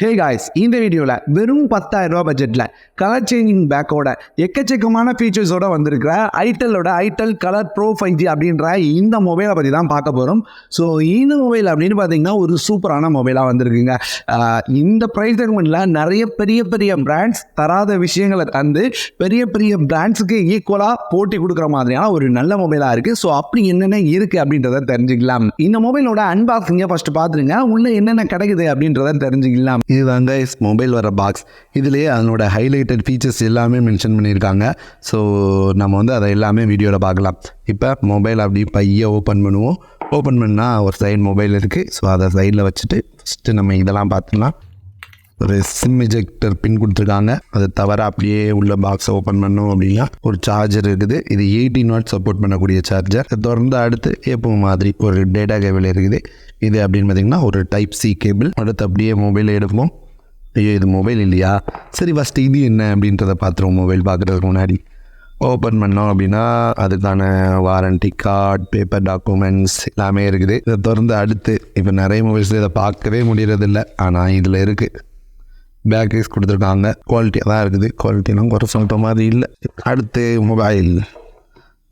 Hey guys இந்த வீடியோவில் வெறும் 10000 ரூபா பட்ஜெட்டில் கலர் சேஞ்சிங் பேக்கோட எக்கச்சக்கமான ஃபீச்சர்ஸோட வந்திருக்கிற ஐட்டலோட itel colour pro five G அப்படின்ற இந்த மொபைலை பற்றி தான் பார்க்க போகிறோம் ஸோ இந்த மொபைல் அப்படின்னு பார்த்தீங்கன்னா ஒரு சூப்பரான மொபைலாக வந்திருக்குங்க. இந்த ப்ரைஸ் செக்மெண்ட்டில் நிறைய பெரிய பெரிய பிராண்ட்ஸ் தராத விஷயங்களை தந்து பெரிய பெரிய பிராண்ட்ஸுக்கு ஈக்குவலாக போட்டி கொடுக்குற மாதிரியான ஒரு நல்ல மொபைலாக இருக்குது ஸோ அப்படி என்னென்ன இருக்குது அப்படின்றத தெரிஞ்சுக்கலாம். இந்த மொபைலோட அன்பாக்சிங்கை ஃபஸ்ட்டு பார்த்துருங்க உள்ளே என்னென்ன கிடைக்குது அப்படின்றத தெரிஞ்சுக்கலாம். இதுதாங்க மொபைல் வர பாக்ஸ் இதுலேயே அதனோட ஹைலைட்டட் ஃபீச்சர்ஸ் எல்லாமே மென்ஷன் பண்ணியிருக்காங்க. ஸோ நம்ம வந்து அதை எல்லாமே வீடியோவில் பார்க்கலாம். இப்போ மொபைல் அப்படி பைய ஓப்பன் பண்ணுவோம். ஓப்பன் பண்ணால் ஒரு சைடு மொபைல் இருக்குது ஸோ அதை சைடில் வச்சுட்டு ஃபஸ்ட்டு நம்ம இதெல்லாம் பார்த்துக்கலாம் ஒரு சிம் எஜெக்டர் பின் கொடுத்துருக்காங்க. அது தவிர அப்படியே உள்ள பாக்ஸை ஓப்பன் பண்ணோம் அப்படின்னா ஒரு சார்ஜர் இருக்குது. இது எயிட்டீன் வாட் சப்போர்ட் பண்ணக்கூடிய சார்ஜர் தொடர்ந்து அடுத்து எப்பவும் மாதிரி ஒரு டேட்டா கேபிள் இருக்குது. இது அப்படின்னு பார்த்தீங்கன்னா ஒரு டைப் சி கேபிள் அடுத்து அப்படியே மொபைல் எடுப்போம். ஐயோ இது மொபைல் இல்லையா? சரி ஃபஸ்ட்டு இது என்ன அப்படின்றத பார்த்துருவோம். மொபைல் பார்க்குறதுக்கு முன்னாடி ஓப்பன் பண்ணோம் அப்படின்னா அதுக்கான வாரண்டி கார்டு பேப்பர் டாக்குமெண்ட்ஸ் எல்லாமே இருக்குது. இதை திறந்து அடுத்து இப்போ நிறைய மொபைல்ஸில் இதை பார்க்கவே முடியறதில்ல. ஆனால் இதில் இருக்குது பேக்கரிஸ் கொடுத்துருக்காங்க. குவாலிட்டியாக தான் இருக்குது. குவாலிட்டிலாம் குறை சொல்கிற மாதிரி இல்லை. அடுத்து மொபைல்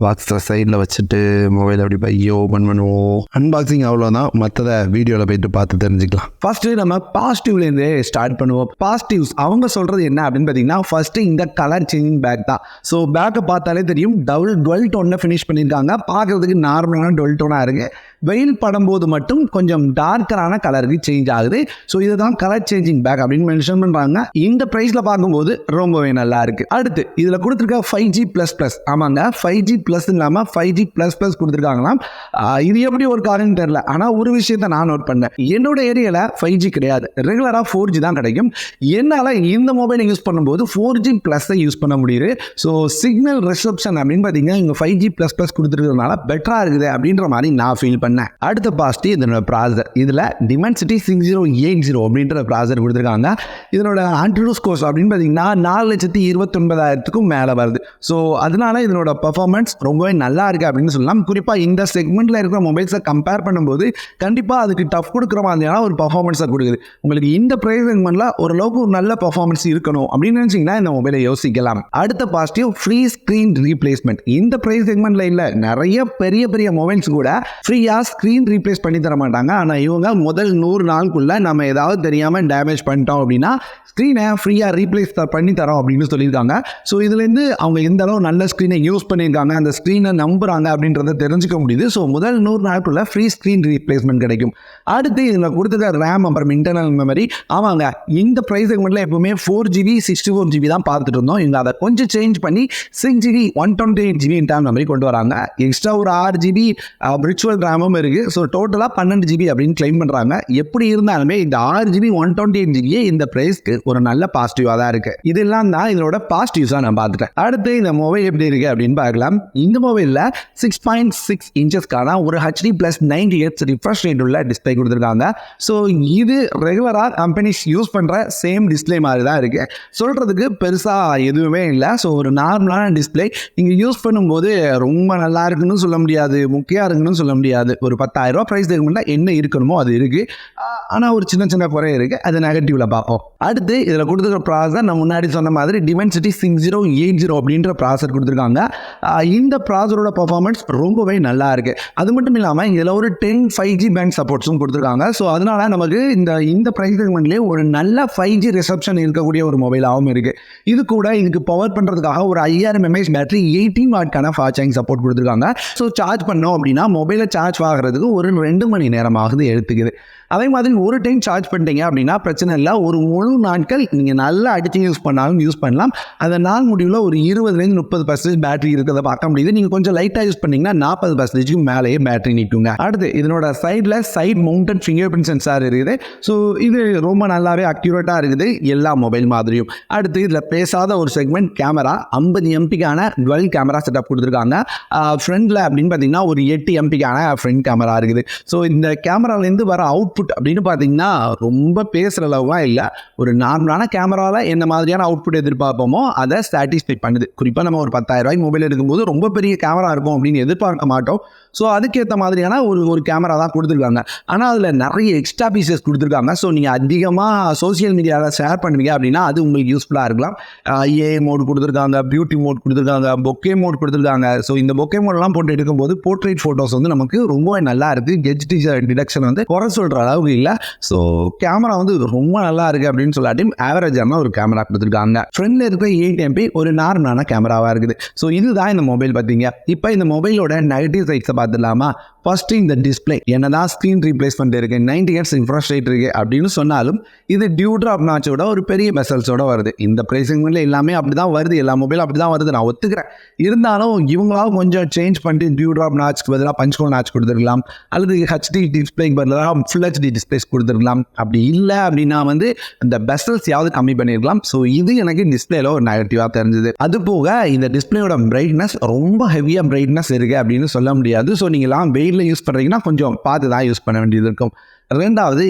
பாக்ஸில் சைடில் வச்சுட்டு மொபைல் அப்படி பையோ ஓப்பன் பண்ணுவோம். அன்பாக்சிங் அவ்வளோதான். மற்றதை வீடியோவில் போயிட்டு பார்த்து தெரிஞ்சுக்கலாம். ஃபஸ்ட்டு நம்ம பாசிட்டிவ்லேருந்தே ஸ்டார்ட் பண்ணுவோம். பாசிட்டிவ்ஸ் அவங்க சொல்கிறது என்ன அப்படின்னு பார்த்தீங்கன்னா ஃபர்ஸ்ட்டு இந்த கலர் சேஞ்சிங் பேக் தான். ஸோ பேக்கை பார்த்தாலே தெரியும் டபுள் டுவெல் டோனில் ஃபினிஷ் பண்ணியிருக்காங்க. பார்க்குறதுக்கு நார்மலான டுவெல் டோனாக இருக்குது வெயில் படும்போது மட்டும் கொஞ்சம் டார்க்கரான கலருக்கு சேஞ்ச் ஆகுது. ஸோ இதுதான் கலர் சேஞ்சிங் பேக் அப்படின்னு மென்ஷன் பண்ணுறாங்க இந்த ப்ரைஸில் பார்க்கும்போது ரொம்பவே நல்லா இருக்குது அடுத்து இதில் கொடுத்துருக்க ஃபைவ் ஜி ப்ளஸ் ப்ளஸ் ஆமாங்க ஃபைவ் ஜி ப்ளஸ் இல்லாமல் ஃபைவ் ஜி ப்ளஸ் ப்ளஸ் கொடுத்துருக்காங்களாம். இது எப்படி ஒரு காரணம் தெரில ஆனால் ஒரு விஷயத்தை நான் நோட் பண்ணேன். என்னோட ஏரியாவில் ஃபைவ் ஜி கிடையாது. ரெகுலராக ஃபோர் ஜி தான் கிடைக்கும். என்னால் இந்த மொபைலை யூஸ் பண்ணும்போது ஃபோர் ஜி ப்ளஸ்ஸை யூஸ் பண்ண முடியுது. ஸோ சிக்னல் ரிசப்ஷன் அப்படின்னு பார்த்தீங்கன்னா இங்கே ஃபைவ் ஜி ப்ளஸ் ப்ளஸ் கொடுத்துருக்கிறதுனால பெட்டராக இருக்குது அப்படின்ற மாதிரி நான் ஃபீல் பண்ணேன். அடுத்த பாசிட்டிவ் இதனோட ப்ராசர் இதில் Dimensity six zero eight zero அப்படின்ற ப்ராசர் கொடுத்துருக்காங்க. இதனோட ஆண்ட்ரூஸ் கோர்ஸ் அப்படின்னு பார்த்தீங்கன்னா நாலு லட்சத்தி இருபத்தொன்பதாயிரத்துக்கும் மேலே வருது. ஸோ அதனால இதனோட பர்ஃபார்மன்ஸ் ரொம்பவே நல்லா இருக்குது அப்படின்னு சொல்லலாம். குறிப்பாக இந்த செக்மெண்ட்டில் இருக்கிற மொபைல்ஸை கம்பேர் பண்ணும்போது கண்டிப்பாக அதுக்கு டஃப் கொடுக்குற மாதிரியான ஒரு பர்ஃபார்மன்ஸை கொடுக்குது. உங்களுக்கு இந்த ப்ரைஸ் செக்மெண்ட்டில் ஓரளவுக்கு ஒரு நல்ல பர்ஃபார்மன்ஸ் இருக்கணும் அப்படின்னு நினச்சிங்கன்னா இந்த மொபைலை யோசிக்கலாம். அடுத்த பாசிட்டிவ் ஃப்ரீ ஸ்க்ரீன் ரீப்ளேஸ்மெண்ட் இந்த ப்ரைஸ் செக்மெண்ட்டில் இல்லை நிறைய பெரிய பெரிய மொபைல்ஸ் கூட ஃப்ரீயாக ஸ்க்ரீன் ரீப்ளேஸ் பண்ணி தர மாட்டாங்க. ஆனால் இவங்க முதல் நூறு நாளுக்குள்ளே நம்ம ஏதாவது தெரியாமல் டேமேஜ் பண்ணிட்டோம் அப்படின்னா ஸ்க்ரீனை ஃப்ரீயாக ரீப்ளேஸ் பண்ணி தரோம் அப்படின்னு சொல்லியிருக்காங்க. ஸோ இதுலேருந்து அவங்க எந்த அளவு நல்ல ஸ்க்ரீனை யூஸ் பண்ணியிருக்காங்க அந்த ஸ்க்ரீனை நம்புகிறாங்க அப்படின்றத தெரிஞ்சுக்க முடியுது. ஸோ முதல் நூறு நாளுக்குள்ள ஃப்ரீ ஸ்க்ரீன் ரீப்ளேஸ்மெண்ட் கிடைக்கும். அடுத்து இதில் கொடுத்துருக்க ரேம் அப்புறம் இன்டர்னல் மெமரி ஆமாங்க இந்த ப்ரைஸ் செக்மெண்ட்டில் எப்பவுமே four GB sixty four GB தான் பார்த்துட்டு இருந்தோம். இவங்க அதை கொஞ்சம் சேஞ்ச் பண்ணி six GB one twenty eight GB internal memory கொண்டு வராங்க. எக்ஸ்ட்ரா ஒரு ஆறு ஜிபி விர்ச்சுவல் ரேமும் இருக்குது ஸோ டோட்டலாக பன்னெண்டு ஜிபி அப்படின்னு கிளைம் பண்ணுறாங்க எப்படி இருந்தாலுமே இந்த ஆறு ஜிபி ஒன் டுவெண்ட்டி எயிட் ஜிபியே இந்த ப்ரைஸ்க்கு ஒரு நல்ல பாசிட்டிவாக தான் இருக்குது இதெல்லாம் தான் இதோட பாசிட்டிவ்ஸாக நான் பார்த்துட்டேன். அடுத்து இந்த மொபைல் எப்படி இருக்குது அப்படின்னு பார்க்கலாம். இந்த மொபைலில் சிக்ஸ் பாயிண்ட் சிக்ஸ் இன்ச்சஸ்க்கான ஒரு HD plus ninety eight refresh rate உள்ள டிஸ்பிளே கொடுத்துருக்காங்க. ஸோ இது ரெகுலராக கம்பெனிஸ் யூஸ் பண்ணுற சேம் டிஸ்பிளே மாதிரி தான் இருக்குது சொல்கிறதுக்கு பெருசாக எதுவுமே இல்லை. ஸோ ஒரு நார்மலான டிஸ்பிளே நீங்கள் யூஸ் பண்ணும்போது ரொம்ப நல்லா இருக்குன்னு சொல்ல முடியாது. முக்கியம் இருக்குன்னு சொல்ல முடியாது. ஒரு பத்தாயிரம் ரூபா ப்ரைஸ் இருக்கும்னா என்ன இருக்கணுமோ அது இருக்குது ஆனால் ஒரு சின்ன சின்ன குறை இருக்குது அது நெகட்டிவில் பார்ப்போம். அடுத்து இதில் கொடுத்துருக்க ப்ராசர் நான் முன்னாடி சொன்ன மாதிரி Dimensity six zero eight zero அப்படின்ற ப்ராசர் கொடுத்துருக்காங்க. இந்த ப்ராசரோட பர்ஃபார்மன்ஸ் ரொம்பவே நல்லா இருக்குது அது மட்டும் இல்லாமல் இதில் ஒரு டென் ஃபைவ் ஜி பேங்க் சப்போர்ட்ஸும் கொடுத்துருக்காங்க. ஸோ அதனால நமக்கு இந்த இந்த ப்ரைஸ் செக்மெண்ட்லேயே ஒரு நல்ல ஃபைவ் ஜி ரிசப்ஷன் இருக்கக்கூடிய ஒரு மொபைலாகவும் இருக்குது இது கூட இதுக்கு பவர் பண்ணுறதுக்காக ஒரு ஐயாயிரம் எம்ஏஹெச் பேட்டரி எயிட்டீன் வாட்கான ஃபாஸ்ட் சார்ஜிங் சப்போர்ட் கொடுத்துருக்காங்க. ஸோ சார்ஜ் பண்ணோம் அப்படின்னா மொபைலை சார்ஜ் ஆகிறதுக்கு ஒரு ரெண்டு மணி நேரம் ஆகுது எடுத்துக்குது. அதே மாதிரி ஒரு டைம் சார்ஜ் பண்ணிட்டீங்க அப்படின்னா பிரச்சனை இல்லை. ஒரு முழு நாட்கள் நீங்கள் நல்லா அடித்து யூஸ் பண்ணாலும் யூஸ் பண்ணலாம். அந்த நாள் முடிவில் ஒரு இருபதுலேருந்து முப்பது பர்சன்டேஜ் பேட்டரி இருக்கிறத பார்க்க முடியுது. நீங்கள் கொஞ்சம் லைட்டாக யூஸ் பண்ணீங்கன்னா நாற்பது பர்சன்டேஜ்க்கு மேலேயே பேட்டரி நிற்குங்க அடுத்து இதனோட சைடில் side mounted fingerprint sensor இருக்குது. ஸோ இது ரொம்ப நல்லாவே அக்யூரேட்டாக இருக்குது. எல்லா மொபைல் மாதிரியும். அடுத்து இதில் பேசாத ஒரு செக்மெண்ட் கேமரா ஐம்பது எம்பிக்கான டுவெல் கேமரா செட்டப் கொடுத்துருக்காங்க. ஃப்ரண்டில் அப்படின்னு பார்த்தீங்கன்னா ஒரு எட்டு எம்பிக்கான ஃப்ரண்ட் கேமரா இருக்குது. ஸோ இந்த கேமராலேருந்து வர அவுட்புட் அவுட்புட் அப்படின்னு பார்த்தீங்கன்னா ரொம்ப பேசுகிற அளவுலாம் இல்லை. ஒரு நார்மலான கேமராவில் என்ன மாதிரியான அவுட்புட் எதிர்பார்ப்போமோ அதை சாட்டிஸ்ஃபை பண்ணுது. குறிப்பாக நம்ம ஒரு பத்தாயிரம் ரூபாய்க்கு மொபைல் எடுக்கும்போது ரொம்ப பெரிய கேமரா இருக்கும் அப்படின்னு எதிர்பார்க்க மாட்டோம். ஸோ அதுக்கேற்ற மாதிரியான ஒரு ஒரு கேமரா தான் கொடுத்துருக்காங்க. ஆனால் அதில் நிறைய எக்ஸ்ட்ரா பீசஸ் கொடுத்துருக்காங்க. ஸோ நீங்கள் அதிகமாக சோசியல் மீடியாவில் ஷேர் பண்ணுவீங்க அப்படின்னா அது உங்களுக்கு யூஸ்ஃபுல்லாக இருக்கலாம். ஏ மோட் கொடுத்துருக்காங்க பியூட்டி மோட் கொடுத்துருக்காங்க பொக்கே மோட் கொடுத்துருக்காங்க. ஸோ இந்த பொக்கே மோட்லாம் போட்டு எடுக்கும்போது போர்ட்ரேட் ஃபோட்டோஸ் வந்து நமக்கு ரொம்ப நல்லா இருக்குது கெஜ் டிடக்ஷன் வந்து குறை சொல்கிற அளவுக்கு இல்லை. ஸோ கேமரா வந்து ரொம்ப நல்லா இருக்குது அப்படின்னு சொல்லாட்டி ஆவரேஜான ஒரு கேமரா கொடுத்துருக்காங்க. ஃப்ரெண்டில் இருக்கிற எயிட் எம்பி ஒரு நார்மலான கேமராவாக இருக்குது. ஸோ இதுதான் இந்த மொபைல் பார்த்தீங்க. இப்போ இந்த மொபைலோட நெகட்டிவ் சைட்ஸை பார்த்துடலாமா? ஃபஸ்ட்டு இந்த டிஸ்பிளே என்னதான் ஸ்க்ரீன் ரீப்ளேஸ்மெண்ட் இருக்குது நைன்டி ஹெட்ஸ் இன்ஃப்ராஸ் ரேட் அப்படின்னு சொன்னாலும் இது டியூ ட்ராப் நாச்சோட ஒரு பெரிய மெசல்ஸோட வருது. இந்த ப்ரைஸிங்ல எல்லாமே அப்படி தான் வருது. எல்லா மொபைலும் அப்படி தான் வருது. நான் ஒத்துக்கிறேன். இருந்தாலும் இவங்களாவும் கொஞ்சம் சேஞ்ச் பண்ணிட்டு டியூ ட்ராப் நாச்சுக்கு பதிலாக பஞ்ச்கோல் நாச் கொடுத்துருக்கலாம் அல்லது ஹெச்டி டிஸ்பிளேக்கு பதிலாக ஃபுல் ஹெச்டி டிஸ்பிளேஸ் கொடுத்துருக்கலாம் அப்படி இல்லை அப்படின்னா வந்து இந்த பெசல்ஸ் யாவது கம்மி பண்ணியிருக்கலாம் ஸோ இது எனக்கு டிஸ்பிளேல ஒரு நெகட்டிவாக தெரிஞ்சது. அது போக இந்த டிஸ்பிளேயோட பிரைட்னஸ் ரொம்ப ஹெவியாக பிரைட்னஸ் இருக்குது அப்படின்னு சொல்ல முடியாது. ஸோ நீங்களாம் வெயிலில் யூஸ் பண்ணுறீங்கன்னா கொஞ்சம் பார்த்து தான் யூஸ் பண்ண வேண்டியது இருக்கும். ரெண்டாவது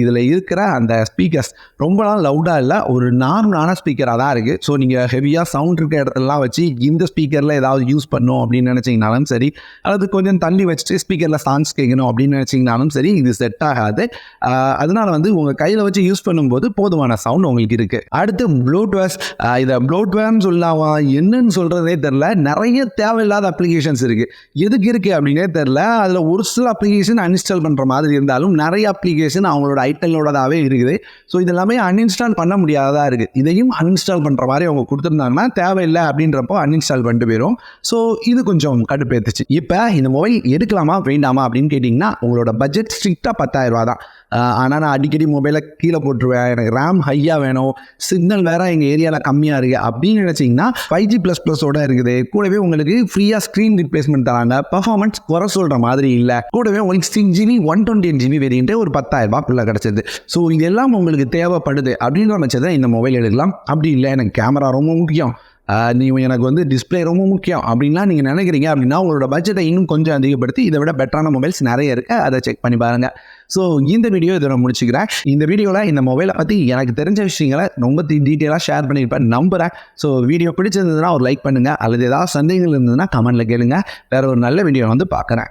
இதில் இருக்கிற அந்த ஸ்பீக்கர்ஸ் ரொம்ப நாள் லவுடாக இல்லை ஒரு நார்மலான ஸ்பீக்கராக தான் இருக்குது ஸோ நீங்கள் ஹெவியாக சவுண்ட் இருக்க இடத்துலலாம் வச்சு இந்த ஸ்பீக்கரில் ஏதாவது யூஸ் பண்ணும் அப்படின்னு நினச்சிங்கனாலும் சரி அல்லது கொஞ்சம் தள்ளி வச்சுட்டு ஸ்பீக்கரில் சாங்ஸ் கேட்கணும் அப்படின்னு நினச்சிங்கனாலும் சரி இது செட் ஆகாது. அதனால் வந்து உங்கள் கையில் வச்சு யூஸ் பண்ணும்போது போதுமான சவுண்ட் உங்களுக்கு இருக்குது அடுத்து ப்ளூட்வேர்ஸ் இதை ப்ளூட்வேர்னு சொல்லாமல் என்னன்னு சொல்கிறதே தெரில நிறைய தேவையில்லாத அப்ளிகேஷன்ஸ் இருக்குது எதுக்கு இருக்குது அப்படின்னே தெரில அதில் ஒரு சில அப்ளிகேஷன் அன்இன்ஸ்டால் பண்ணுற மாதிரி இருந்தாலும் நிறைய அப்ளிகேஷன் அவங்களோட ஐட்டங்களோடதாகவே இருக்குது. ஸோ இதெல்லாமே அன்இன்ஸ்டால் பண்ண முடியாததாக இருக்குது இதையும் அன்இன்ஸ்டால் பண்ணுற மாதிரி அவங்க கொடுத்துருந்தாங்கன்னா தேவையில்லை அப்படின்றப்போ அன்இன்ஸ்டால் பண்ணிட்டு போயிடும் ஸோ இது கொஞ்சம் கடுப்பேற்றுச்சு இப்போ இந்த மொபைல் எடுக்கலாமா வேண்டாமா அப்படின்னு கேட்டிங்கன்னா உங்களோட பட்ஜெட் ஸ்ட்ரிக்டாக பத்தாயிரம் ரூபா தான் ஆனால் நான் அடிக்கடி மொபைலை கீழே போட்டுருவேன். எனக்கு ரேம் ஹையாக வேணும். சிக்னல் வேறு எங்கள் ஏரியாவில் கம்மியாக இருக்குது அப்படின்னு நினச்சிங்கன்னா ஃபைவ் ஜி ப்ளஸ் ப்ளஸோட இருக்குது. கூடவே உங்களுக்கு ஃப்ரீயாக ஸ்க்ரீன் ரிப்ளேஸ்மெண்ட் தராங்க. பர்ஃபார்மன்ஸ் குறை சொல்கிற மாதிரி இல்லை. கூடவே உங்களுக்கு six GB one twenty eight GB variant ஒரு பத்தாயிரம் ரூபாய்க்குள்ள கிடச்சிது. ஸோ இதெல்லாம் உங்களுக்கு தேவைப்படுது. அப்படின்ற பட்சத்தில் இந்த மொபைல் எடுக்கலாம். அப்படி இல்லை எனக்கு கேமரா ரொம்ப முக்கியம். நீ எனக்கு வந்து டிஸ்ப்ளே ரொம்ப முக்கியம் அப்படின்லாம் நீங்கள் நினைக்கிறீங்க அப்படின்னா உங்களோட பட்ஜெட்டை இன்னும் கொஞ்சம் அதிகப்படுத்தி இதை விட பெட்டரான மொபைல்ஸ் நிறைய இருக்குது அதை செக் பண்ணி பாருங்கள் ஸோ இந்த வீடியோ இதை நான் முடிச்சுக்கிறேன். இந்த வீடியோவில் இந்த மொபைலை பற்றி எனக்கு தெரிஞ்ச விஷயங்களை ரொம்ப டீட்டெயிலாக ஷேர் பண்ணியிருப்பேன். நம்புகிறேன் ஸோ வீடியோ பிடிச்சிருந்ததுன்னா ஒரு லைக் பண்ணுங்கள் அல்லது ஏதாவது சந்தேகங்கள் இருந்ததுன்னா கமெண்ட்டில் கேளுங்க. வேறு ஒரு நல்ல வீடியோ வந்து பார்க்குறேன்.